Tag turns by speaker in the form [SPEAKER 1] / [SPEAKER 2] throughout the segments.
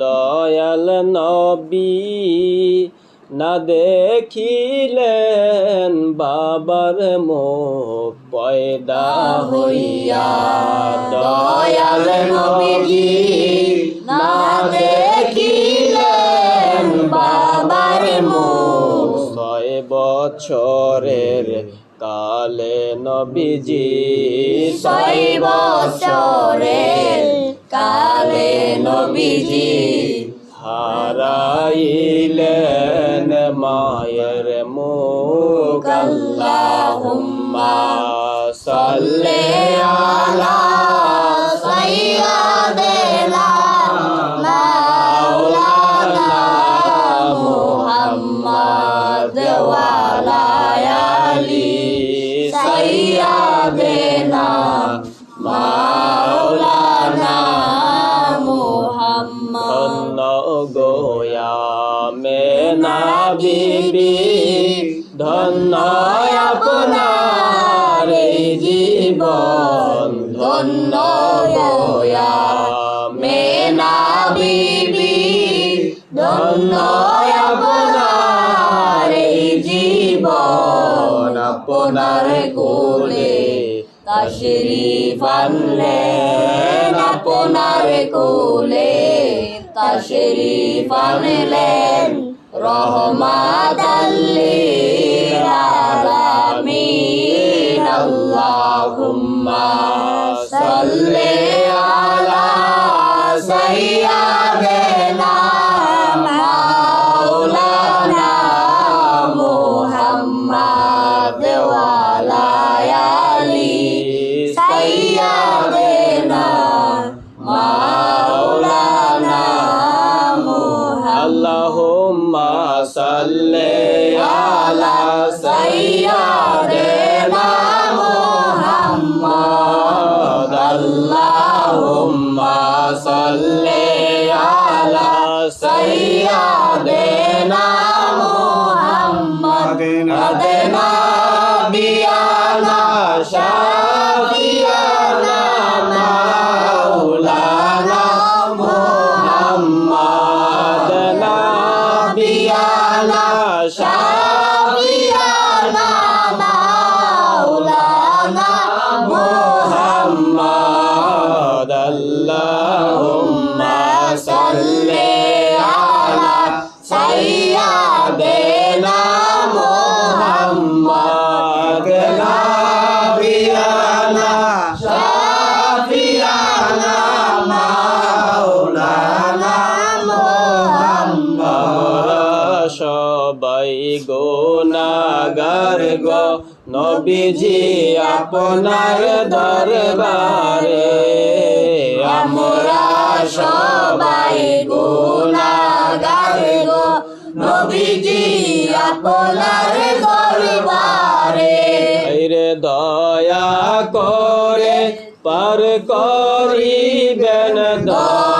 [SPEAKER 1] দয়াল নবী না দেখিলেন বাবার মুখ পয়দা হইয়া দয়াল নবী না দেখিলেন বাবার মুখ। ছয় বছরের কালে নবীজি
[SPEAKER 2] ছয় বছরের কালে নবীজি
[SPEAKER 1] হারাইলেন মায়ের মুখ। আল্লাহুম্মা Salve তাশরিফ আনলেন আপনার কোলে তাশরিফ আনলেন রহমাত লিল আলামিন আল্লাহুম্মা সাল্লি আলা সাইয়্যিদিনা মাওলানা মুহাম্মদ ওয়া নবীজি আপনার দরবারে, আমরা সবাই গোনাগার গো। নবীজি আপনার দরবারে। রে দয়া করে পার করিবেন দয়া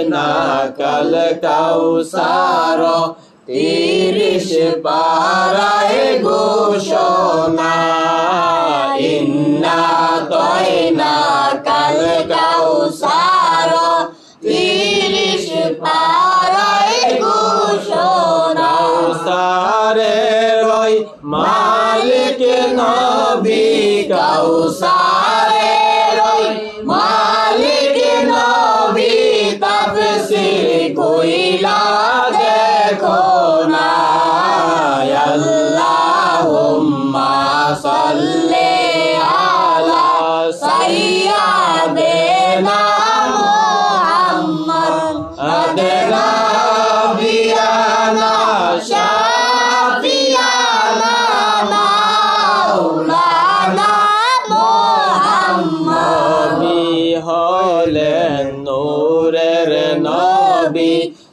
[SPEAKER 1] তয়না কাল কাউসার, তিরিশ পারায় ঘোষণা। ইন্না তয়না কাল কাউসার, তিরিশ পারায় ঘোষণা। সারে রই মালিক নবী কাউসারে।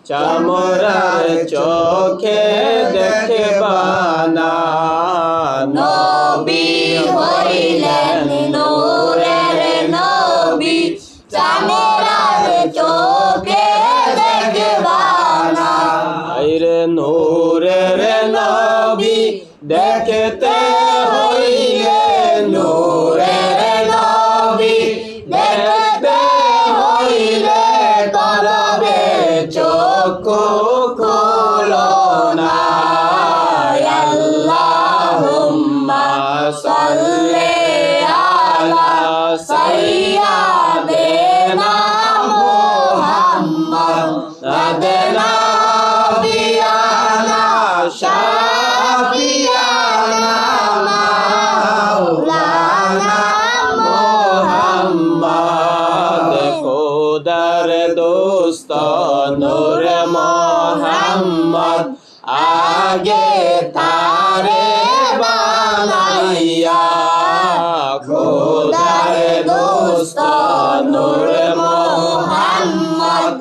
[SPEAKER 1] chamorra de মুস্তানুর Mohammad.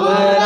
[SPEAKER 2] 아멘.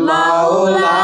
[SPEAKER 2] মাওলা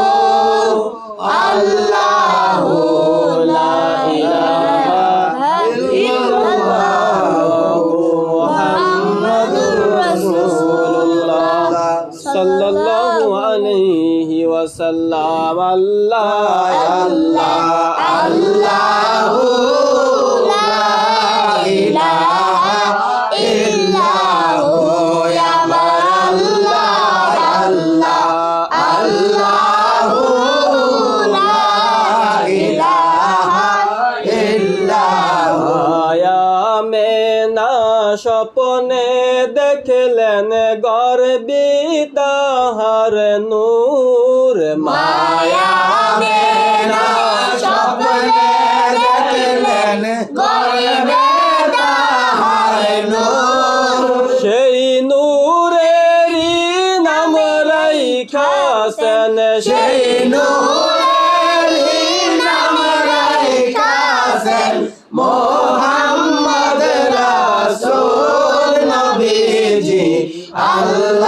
[SPEAKER 3] তাহার নূর মায়া মেনা স্বপনে দেখলেন, গর্বে তাহার নূর। সেই নূরেরই নাম রাইখাছেন, সেই নূরেরই নাম রাইখাছেন মোহাম্মদ রাসূল নবীজি। আল্লাহ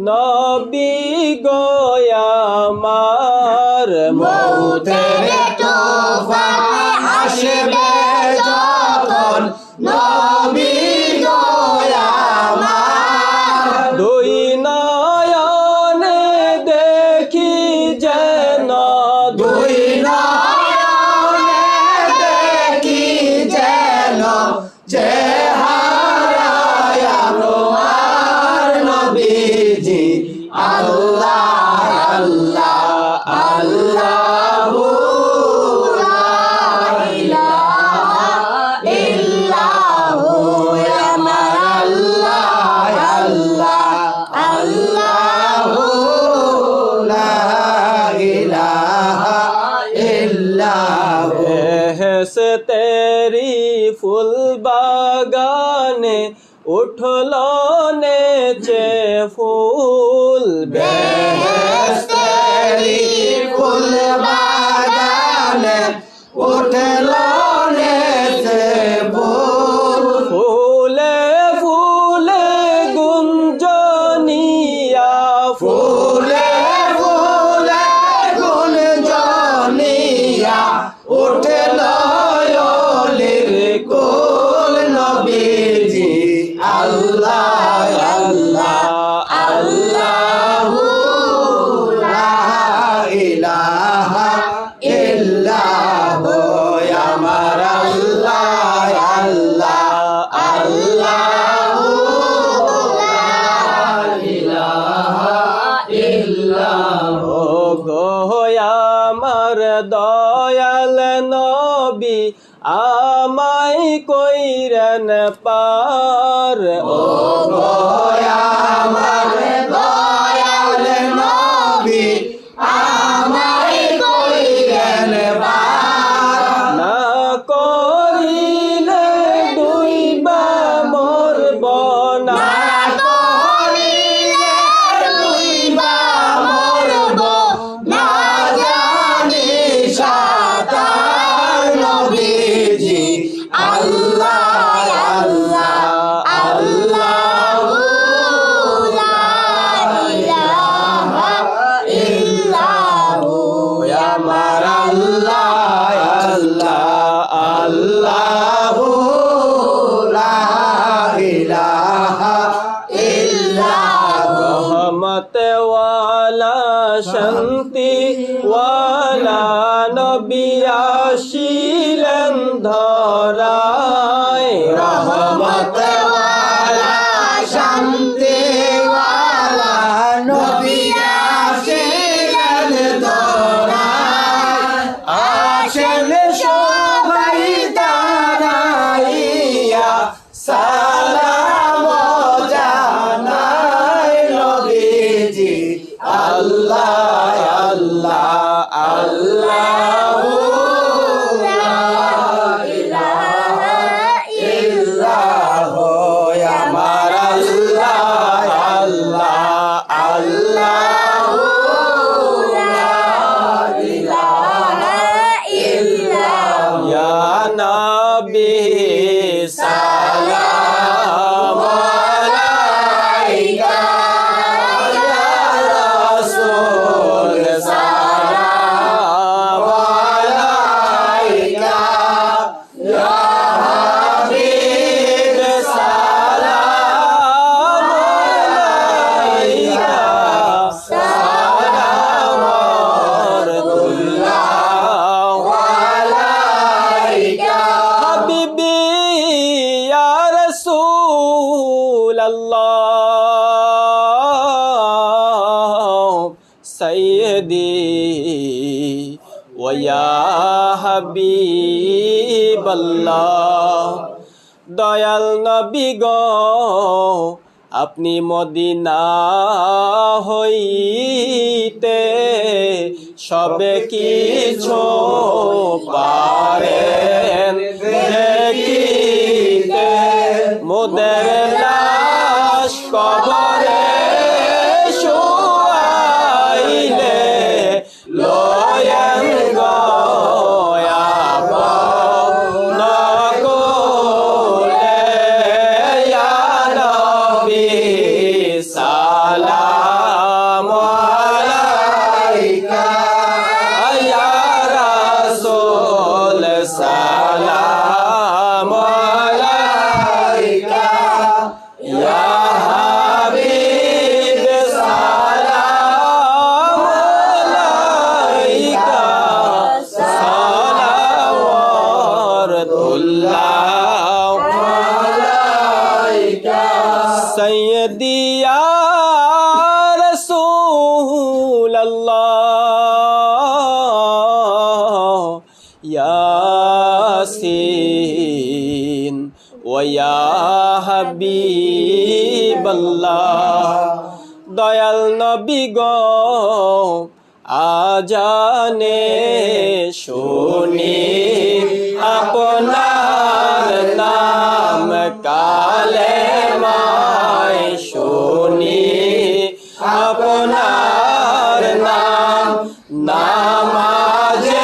[SPEAKER 3] নবী গয়া মার মৌতের উঠল নেচে ফুল বেহেস্তেরি ফুল বাগানে উঠল akbar. Oh. দয়াল নবী
[SPEAKER 2] গ আপনি মদিনা হইতে সবে কিছু নবী আজানে শুনি আপনার নাম কালে মায় শুনি আপনার নাম নামাজে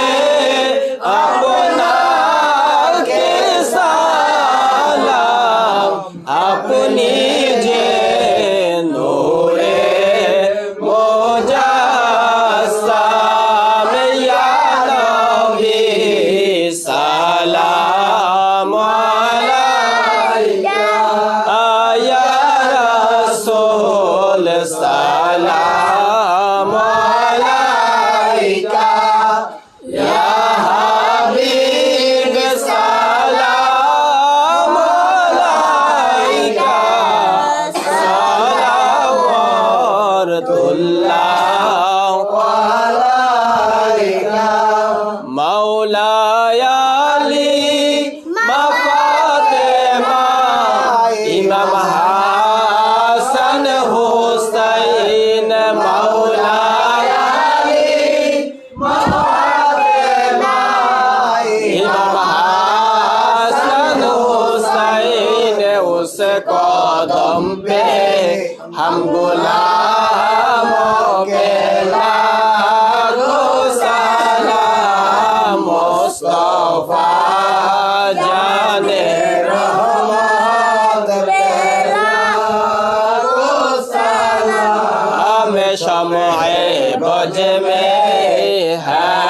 [SPEAKER 2] बज में है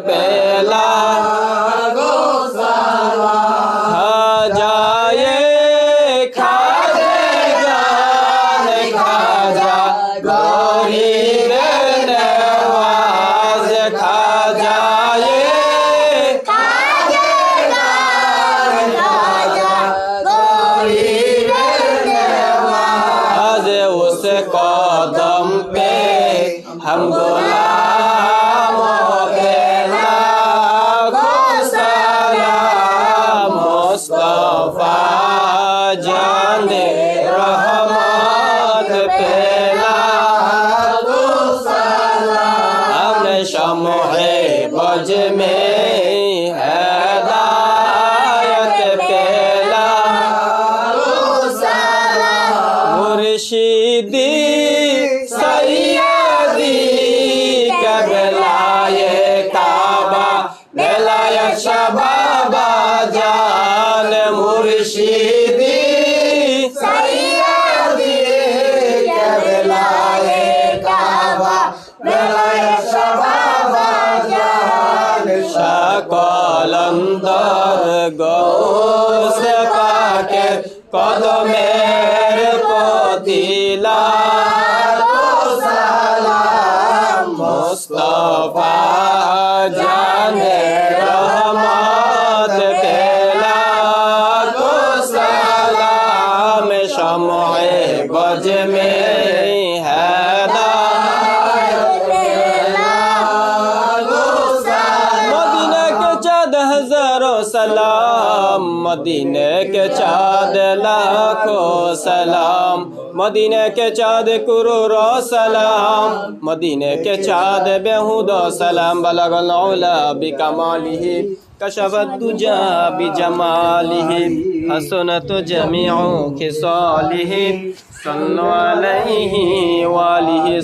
[SPEAKER 2] bela हमने शमोए बज में हदायत Mustafa মদিনে কে চাঁদ কুরু রসালাম। মদিনে কে চাঁদ বেহুদ সালাম। বলগল বিকামালিহি, কশফত দুজা বিজমালিহি, হাসনাত জামিউ খিসালিহি সাল্লাল্লাহু আলাইহি ওয়ালিহি